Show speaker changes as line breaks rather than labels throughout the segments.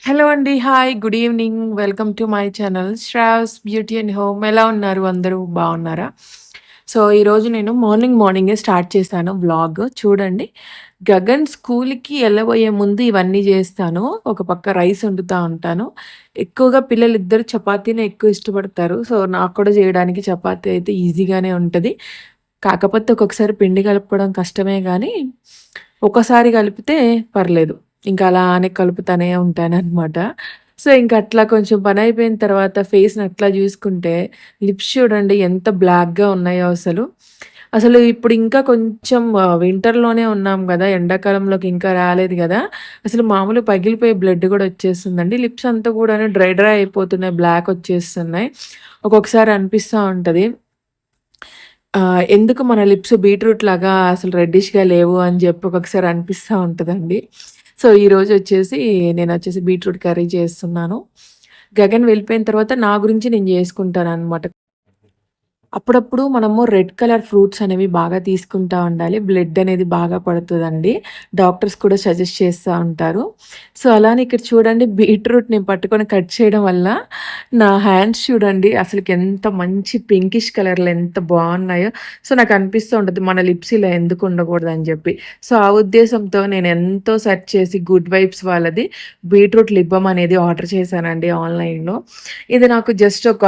Hello అండి. Hi. Good evening. Welcome to my channel Shravs beauty and home. ఎలా ఉన్నారు అందరూ బాగున్నారా? సో, ఈరోజు నేను మార్నింగ్ మార్నింగే స్టార్ట్ చేశాను వ్లాగ్. చూడండి. గగన్ స్కూల్‌కి వెళ్ళబోయే ముందు ఇవన్నీ చేస్తాను ఒక పక్క రైస్ వండుతా ఉంటాను. ఎక్కువగా పిల్లలు ఇద్దరు చపాతీనే ఎక్కువ ఇష్టపడతారు. సో, నాకు కూడా చేయడానికి చపాతీ అయితే ఈజీగానే ఉంటుంది కాకపోతే ఒక్కొక్కసారి పిండి కలుపుకోవడం కష్టమే కానీ ఒకసారి కలిపితే పర్లేదు. ఇంకా అలానే కలుపుతానే ఉంటాననమాట. సో, ఇంక అట్లా కొంచెం పని అయిపోయిన తర్వాత ఫేస్‌ని అట్లా చూసుకుంటే లిప్స్ చూడండి ఎంత బ్లాక్‌గా ఉన్నాయో అసలు. అసలు ఇప్పుడు ఇంకా కొంచెం వింటర్‌లోనే ఉన్నాం కదా ఎండాకాలంలోకి ఇంకా రాలేదు కదా అసలు మామూలు పగిలిపోయే బ్లడ్ కూడా వచ్చేస్తుందండి. లిప్స్ అంతా కూడా డ్రై డ్రై అయిపోతున్నాయి. బ్లాక్ వచ్చేస్తున్నాయి. ఒక్కొక్కసారి అనిపిస్తూ ఉంటుంది ఎందుకు మన లిప్స్ బీట్రూట్ లాగా అసలు రెడ్డిష్‌గా లేవు అని చెప్పి ఒక్కొక్కసారి అనిపిస్తూ ఉంటదండి. సో, ఈరోజు వచ్చేసి నేను వచ్చేసి బీట్రూట్ కర్రీ చేస్తున్నాను. గగన్ వెళ్ళిపోయిన తర్వాత నా గురించి నేను చేసుకుంటాను అనమాట అప్పుడప్పుడు మనము రెడ్ కలర్ ఫ్రూట్స్ అనేవి బాగా తీసుకుంటా ఉండాలి. బ్లడ్ అనేది బాగా పడుతుందండి డాక్టర్స్ కూడా సజెస్ట్ చేస్తూ ఉంటారు. సో, అలానే ఇక్కడ చూడండి బీట్రూట్ని పట్టుకొని కట్ చేయడం వల్ల నా హ్యాండ్స్ చూడండి అసలుకి ఎంత మంచి పింకిష్ కలర్‌లో ఎంత బాగున్నాయో. సో, నాకు అనిపిస్తూ ఉంటుంది మన లిప్స్ ఇలా ఎందుకు ఉండకూడదని చెప్పి సో, ఆ ఉద్దేశంతో నేను ఎంతో సెర్చ్ చేసి గుడ్ వైబ్స్ వాళ్ళది బీట్రూట్ లిప్ అనేది ఆర్డర్ చేశానండి ఆన్‌లైన్‌లో. ఇది నాకు జస్ట్ ఒక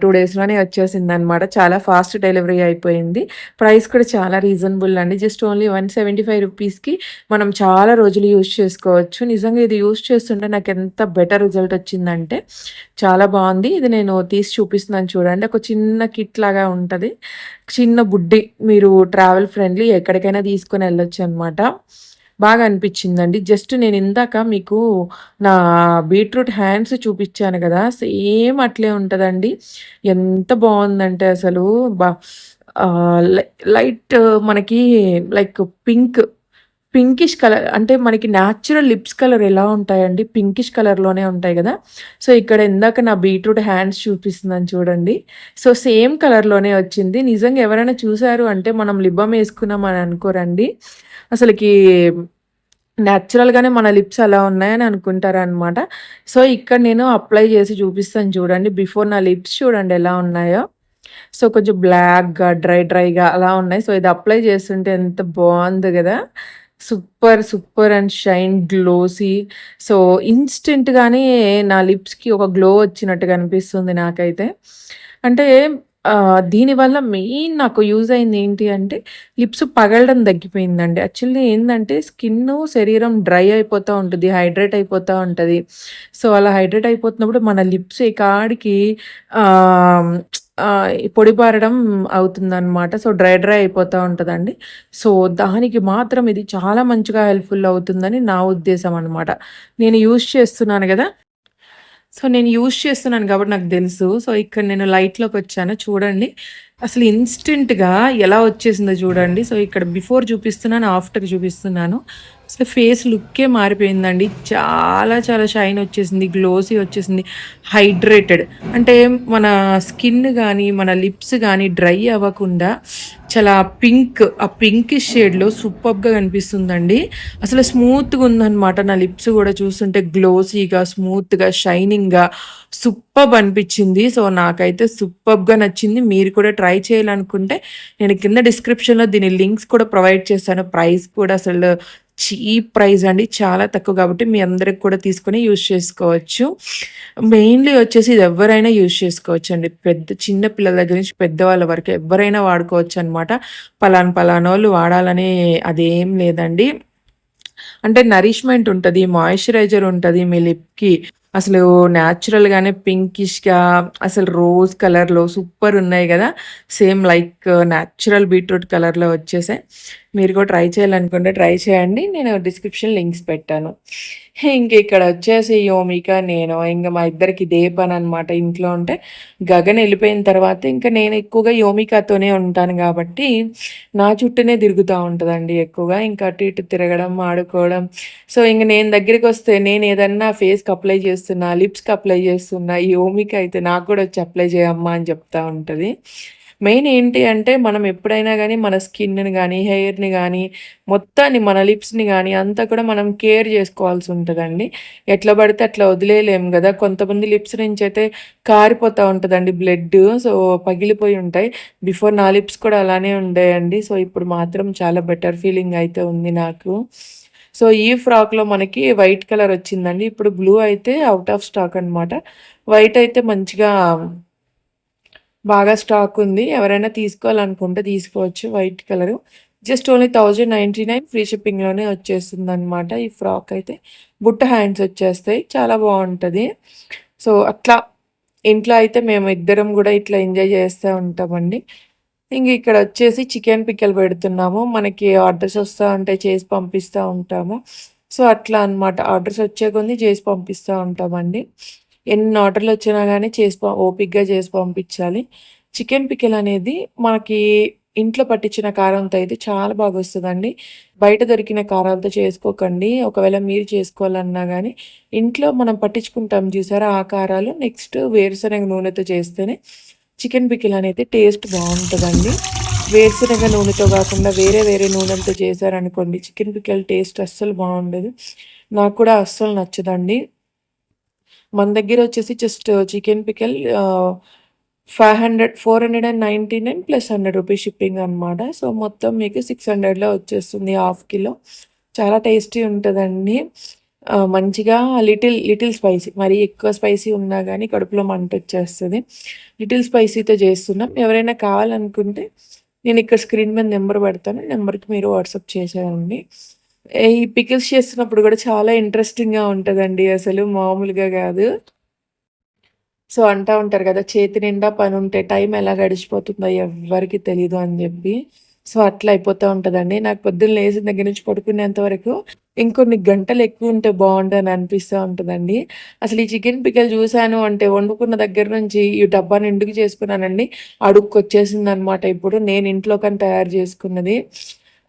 టూ డేస్లోనే వచ్చేసింది అనమాట చాలా ఫాస్ట్ డెలివరీ అయిపోయింది. ప్రైస్ కూడా చాలా రీజనబుల్ అండి. జస్ట్ ఓన్లీ 175 రూపీస్‌కి మనం చాలా రోజులు యూజ్ చేసుకోవచ్చు. నిజంగా ఇది యూజ్ చేస్తుంటే నాకు ఎంత బెటర్ రిజల్ట్ వచ్చిందంటే, చాలా బాగుంది ఇది నేను తీసి చూపిస్తున్నాను చూడండి. ఒక చిన్న కిట్ లాగా ఉంటుంది చిన్న బుడ్డి మీరు ట్రావెల్ ఫ్రెండ్లీ ఎక్కడికైనా తీసుకొని అనమాట బాగా అనిపించిందండి. జస్ట్ నేను ఇందాక మీకు నా బీట్రూట్ హ్యాండ్స్ చూపించాను కదా సేమ్ అట్లే ఉంటుందండి. ఎంత బాగుందంటే అసలు బా లై లైట్ మనకి లైక్ పింక్, పింకిష్ కలర్ అంటే మనకి న్యాచురల్ లిప్స్ కలర్ ఎలా ఉంటాయండి పింకిష్ కలర్‌లోనే ఉంటాయి కదా సో, ఇక్కడ ఇందాక నా బీట్రూట్ హ్యాండ్స్ చూపిస్తుందని చూడండి. సో, సేమ్ కలర్‌లోనే వచ్చింది. నిజంగా ఎవరైనా చూసారు అంటే మనం లిబం వేసుకున్నాం అని అనుకోరండి. అసలుకి న్యాచురల్‌గానే మన లిప్స్ అలా ఉన్నాయని అనుకుంటారనమాట. సో, ఇక్కడ నేను అప్లై చేసి చూపిస్తాను చూడండి. బిఫోర్ నా లిప్స్ చూడండి ఎలా ఉన్నాయో. సో, కొంచెం బ్లాక్‌గా, డ్రై డ్రైగా అలా ఉన్నాయి. సో, ఇది అప్లై చేస్తుంటే ఎంత బాగుంది కదా super, super and shine glossy. So, ఇన్‌స్టెంట్‌గానే నా లిప్స్‌కి ఒక గ్లో వచ్చినట్టుగా అనిపిస్తుంది నాకైతే. అంటే దీనివల్ల మెయిన్ నాకు యూజ్ అయింది ఏంటి అంటే లిప్స్ పగలడం తగ్గిపోయిందండి. యాక్చువల్లీ ఏంటంటే స్కిన్ శరీరం డ్రై అయిపోతూ ఉంటుంది హైడ్రేట్ అయిపోతూ ఉంటుంది సో, అలా హైడ్రేట్ అయిపోతున్నప్పుడు మన లిప్స్ ఏ కాడికి పొడిపారడం అవుతుందన్నమాట సో, డ్రై డ్రై అయిపోతూ ఉంటుందండి సో, దానికి మాత్రం ఇది చాలా మంచిగా హెల్ప్‌ఫుల్ అవుతుందని నా ఉద్దేశం అనమాట. నేను యూజ్ చేస్తున్నాను కదా సో, నేను యూజ్ చేస్తున్నాను కాబట్టి నాకు తెలుసు. సో, ఇక్కడ నేను లైట్లోకి వచ్చాను చూడండి. అసలు ఇన్‌స్టెంట్‌గా ఎలా వచ్చేసిందో చూడండి. సో, ఇక్కడ బిఫోర్ చూపిస్తున్నాను, ఆఫ్టర్ చూపిస్తున్నాను. అసలు ఫేస్ లుక్కే మారిపోయిందండి. చాలా చాలా షైన్ వచ్చేసింది. గ్లోసీ వచ్చేసింది. హైడ్రేటెడ్ అంటే మన స్కిన్ కానీ మన లిప్స్ కానీ డ్రై అవ్వకుండా చాలా పింక్ ఆ పింక్ షేడ్‌లో సూపర్బ్‌గా కనిపిస్తుందండి. అసలు స్మూత్‌గా ఉందన్నమాట నా లిప్స్ కూడా చూస్తుంటే గ్లోసీగా, స్మూత్‌గా, షైనింగ్‌గా సూపర్బ్ అనిపించింది సో, నాకైతే సూపర్బ్‌గా నచ్చింది. మీరు కూడా ట్రై చేయాలనుకుంటే నేను కింద డిస్క్రిప్షన్‌లో దీని లింక్స్ కూడా ప్రొవైడ్ చేశాను. ప్రైస్ కూడా అసలు చీప్ ప్రైస్ అండి. చాలా తక్కువ కాబట్టి మీ అందరికి కూడా తీసుకొని యూజ్ చేసుకోవచ్చు. మెయిన్‌లీ వచ్చేసి ఇది ఎవరైనా యూజ్ చేసుకోవచ్చండి. పెద్ద చిన్న పిల్లల దగ్గర నుంచి పెద్దవాళ్ళ వరకు ఎవరైనా వాడుకోవచ్చు అనమాట పలాన్ పలానోళ్ళు వాడాలని అదేం లేదండి. అంటే నరిష్మెంట్ ఉంటుంది మాయిశ్చరైజర్ ఉంటుంది మీ లిప్‌కి. అసలు న్యాచురల్‌గానే పింకిష్‌గా అసలు రోజ్ కలర్‌లో సూపర్ ఉన్నాయి కదా సేమ్ లైక్ న్యాచురల్ బీట్రూట్ కలర్‌లో వచ్చేసాయి. మీరు కూడా ట్రై చేయాలనుకుంటే ట్రై చేయండి. నేను డిస్క్రిప్షన్ లింక్స్ పెట్టాను. ఇంక ఇక్కడ వచ్చేసి యోమిక, నేను ఇంక మా ఇద్దరికి ఇదే అనమాట ఇంట్లో ఉంటే. గగన్ వెళ్ళిపోయిన తర్వాత ఇంకా నేను ఎక్కువగా యోమికతోనే ఉంటాను కాబట్టి నా చుట్టూనే తిరుగుతూ ఉంటుందండి ఎక్కువగా. ఇంకా అటు ఇటు తిరగడం, ఆడుకోవడం. సో, ఇంక నేను దగ్గరికి వస్తే నేను ఏదన్నా ఫేస్‌కి అప్లై చేస్తున్నా, లిప్స్‌కి అప్లై చేస్తున్నా, యోమిక అయితే నాకు కూడా వచ్చి అప్లై చేయమ్మా అని చెప్తా ఉంటుంది మెయిన్ ఏంటి అంటే మనం ఎప్పుడైనా కానీ మన స్కిన్‌ని కానీ హెయిర్‌ని కానీ మొత్తాన్ని మన లిప్స్‌ని కానీ అంతా కూడా మనం కేర్ చేసుకోవాల్సి ఉంటుందండి ఎట్లా పడితే అట్లా వదిలేయలేము కదా కొంతమంది లిప్స్ నుంచి అయితే కారిపోతూ ఉంటుందండి బ్లడ్ సో, పగిలిపోయి ఉంటాయి. బిఫోర్ నా లిప్స్ కూడా అలానే ఉండేయండి. సో, ఇప్పుడు మాత్రం చాలా బెటర్ ఫీలింగ్ అయితే ఉంది నాకు. సో, ఈ ఫ్రాక్‌లో మనకి వైట్ కలర్ వచ్చిందండి. ఇప్పుడు బ్లూ అయితే అవుట్ ఆఫ్ స్టాక్ అనమాట. వైట్ అయితే మంచిగా బాగా స్టాక్ ఉంది. ఎవరైనా తీసుకోవాలనుకుంటే తీసుకోవచ్చు white colour. Just only 1099 free షిప్పింగ్‌లోనే వచ్చేస్తుంది అనమాట ఈ ఫ్రాక్ అయితే బుట్ట హ్యాండ్స్ వచ్చేస్తాయి. చాలా బాగుంటుంది సో, అట్లా ఇంట్లో అయితే మేము ఇద్దరం కూడా ఇట్లా ఎంజాయ్ చేస్తూ ఉంటామండి. ఇంక ఇక్కడ వచ్చేసి చికెన్ పిక్కలు పెడుతున్నాము. మనకి ఆర్డర్స్ వస్తూ ఉంటాయి. చేసి పంపిస్తూ ఉంటాము. సో, అట్లా అనమాట. ఆర్డర్స్ వచ్చే కొన్ని చేసి పంపిస్తా ఉంటామండి. ఎన్ని ఆర్డర్‌లు వచ్చినా కానీ చేసి ఓపిక్గా చేసి పంపించాలి. చికెన్ పికిల్ అనేది మనకి ఇంట్లో పట్టించిన కారంతో అయితే చాలా బాగా వస్తుందండి బయట దొరికిన కారాలతో చేసుకోకండి. ఒకవేళ మీరు చేసుకోవాలన్నా కానీ ఇంట్లో మనం పట్టించుకుంటాం చూసారా ఆ కారాలు నెక్స్ట్ వేరుశనగ నూనెతో చేస్తేనే చికెన్ పికిల్ అనేది టేస్ట్ బాగుంటుందండి వేరుశనగ నూనెతో కాకుండా వేరే వేరే నూనెలతో చేశారనుకోండి చికెన్ పికిల్ టేస్ట్ అస్సలు బాగుండదు నాకు కూడా అస్సలు నచ్చదండి. మన దగ్గర వచ్చేసి just chicken pickle five hundred four hundred and ninety nine plus 100 rupees shipping అనమాట. సో, మొత్తం మీకు 600లో వచ్చేస్తుంది హాఫ్ కిలో. చాలా టేస్టీ ఉంటుందండి uh, మంచిగా లిటిల్ లిటిల్ స్పైసీ మరీ ఎక్కువ స్పైసీ ఉన్నా కానీ కడుపులో మంట వచ్చేస్తుంది లిటిల్ స్పైసీతో చేస్తున్నాం. ఎవరైనా కావాలనుకుంటే నేను ఇక్కడ స్క్రీన్ మీద నెంబర్ పెడతాను. నెంబర్‌కి మీరు వాట్సాప్ చేసేయండి. ఈ పికిల్స్ చేస్తున్నప్పుడు కూడా చాలా ఇంట్రెస్టింగ్‌గా ఉంటుందండి అసలు మామూలుగా కాదు. సో, అంటా ఉంటారు కదా చేతి నిండా ఉంటే టైం ఎలా గడిచిపోతుందో ఎవ్వరికి తెలీదు అని చెప్పి. సో, అట్లా అయిపోతూ ఉంటుందండి. నాకు పొద్దున్న లేచిన దగ్గర నుంచి పడుకునేంత వరకు ఇంకొన్ని గంటలు ఎక్కువ ఉంటే అని అనిపిస్తూ ఉంటుందండి. అసలు ఈ చికెన్ పికెల్ చూశాను అంటే వండుకున్న దగ్గర నుంచి ఈ డబ్బా నిండుగా చేసుకున్నానండి. అడుక్కొచ్చేసిందనమాట ఇప్పుడు నేను ఇంట్లో కానీ తయారు చేసుకున్నది.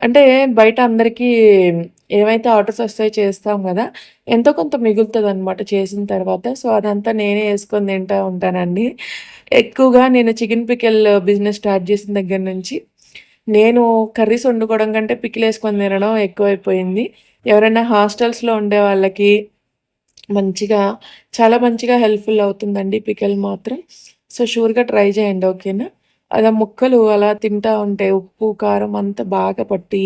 అంటే బయట అందరికీ ఏవైతే ఆర్డర్స్ వస్తాయో చేస్తాం కదా ఎంతో కొంత మిగులుతుంది అనమాట చేసిన తర్వాత. సో, అదంతా నేనే వేసుకొని తింటా ఉంటానండి. ఎక్కువగా నేను చికెన్ పికెల్ బిజినెస్ స్టార్ట్ చేసిన దగ్గర నుంచి నేను కర్రీస్ వండుకోవడం కంటే పికిలేసుకొని తినడం ఎక్కువైపోయింది. ఎవరైనా హాస్టల్స్‌లో ఉండే వాళ్ళకి మంచిగా చాలా మంచిగా హెల్ప్‌ఫుల్ అవుతుందండి పికిల్ మాత్రం. సో, షూర్‌గా ట్రై చేయండి ఓకేనా. అలా ముక్కలు అలా తింటా ఉంటే ఉప్పు, కారం అంతా బాగా పట్టి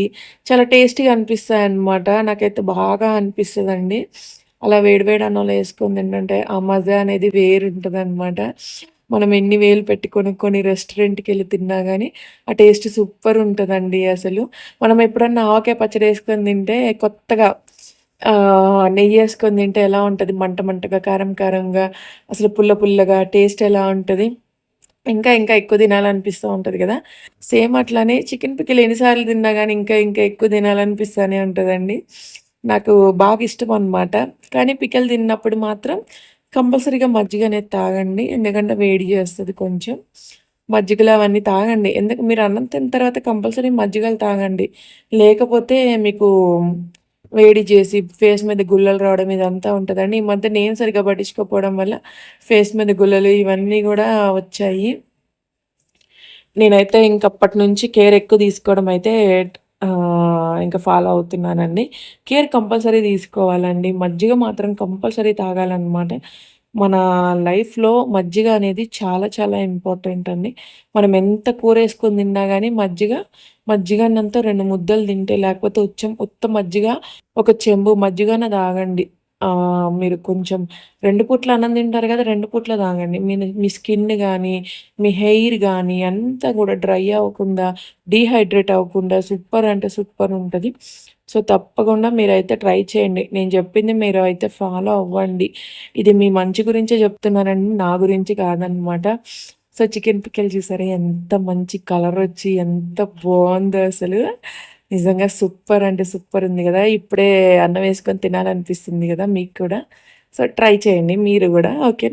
చాలా టేస్టీగా అనిపిస్తాయన్నమాట. నాకైతే బాగా అనిపిస్తదండి. అలా వేడివేడి వేడి అన్నంలో యేసుకొని తింటుంటే ఆ మజా అనేది వేరుంటదనమాట. మనం ఎన్ని వేలు పెట్టి కొనుక్కొని రెస్టారెంట్‌కెళ్ళి తిన్నా కానీ ఆ టేస్ట్ సూపర్ ఉంటుందండి అసలు. మనం ఎప్పుడన్నా ఆవకాయ పచ్చడి వేసుకొని తింటే కొత్తగా నెయ్యి వేసుకొని తింటే ఎలా ఉంటుంది మంట మంటగా, కారం కారంగా అసలు పుల్ల పుల్లగా టేస్ట్ ఎలా ఉంటుంది ఇంకా ఇంకా ఎక్కువ తినాలనిపిస్తూ ఉంటుంది కదా సేమ్ అట్లానే చికెన్ పికిల్ ఎన్నిసార్లు తిన్నా కానీ ఇంకా ఇంకా ఎక్కువ తినాలనిపిస్తూనే ఉంటుందండి నాకు బాగా ఇష్టం అనమాట. కానీ పికిల్ తిన్నప్పుడు మాత్రం కంపల్సరీగా మజ్జిగ అనేది తాగండి. ఎందుకంటే వేడి చేస్తుంది కొంచెం. మజ్జిగలు అవన్నీ తాగండి. ఎందుకు మీరు అన్నం తిన్న తర్వాత కంపల్సరీ మజ్జిగలు తాగండి. లేకపోతే మీకు వేడి చేసి ఫేస్ మీద గుల్లలు రావడం ఇదంతా ఉంటుందండి ఈ మధ్య నేను సరిగ్గా పట్టించుకోకపోవడం వల్ల ఫేస్ మీద గుల్లలు ఇవన్నీ కూడా వచ్చాయి. నేనైతే ఇంకప్పటి అప్పటినుంచి కేర్ ఎక్కువ తీసుకోవడం అయితే ఇంకా ఫాలో అవుతున్నానండి. కేర్ కంపల్సరీ తీసుకోవాలండి. మజ్జిగ మాత్రం కంపల్సరీ తాగాలన్నమాట మన లైఫ్‌లో మజ్జిగ అనేది చాలా చాలా ఇంపార్టెంట్ అండి. మనం ఎంత కూరేసుకొని తిన్నా కానీ మజ్జిగ, మజ్జిగ మజ్జిగన్నంతో 2 ముద్దలు తింటే లేకపోతే ఉచ్చం ఉత్త మజ్జిగ ఒక చెంబు మజ్జిగన్న తాగండి. ఆహ్, మీరు కొంచెం 2 పూట్ల అన్నం తింటారు కదా 2 పూట్ల తాగండి. మీన్ మీ స్కిన్ గానీ, మీ హెయిర్ గానీ అంతా కూడా డ్రై అవ్వకుండా, డీహైడ్రేట్ అవ్వకుండా సూపర్ అంటే సూపర్ ఉంటది. సో, తప్పకుండా మీరైతే ట్రై చేయండి. నేను చెప్పింది మీరు అయితే ఫాలో అవ్వండి. ఇది మీ మంచి గురించే చెప్తున్నానండి. నా గురించి కాదనమాట. సో, చికెన్ పిక్కలు చూసారా ఎంత మంచి కలర్ వచ్చి ఎంత బాగుందో అసలు. నిజంగా సూపర్ అంటే సూపర్ ఉంది కదా ఇప్పుడే అన్నం వేసుకొని తినాలనిపిస్తుంది కదా మీకు కూడా. సో, ట్రై చేయండి మీరు కూడా ఓకే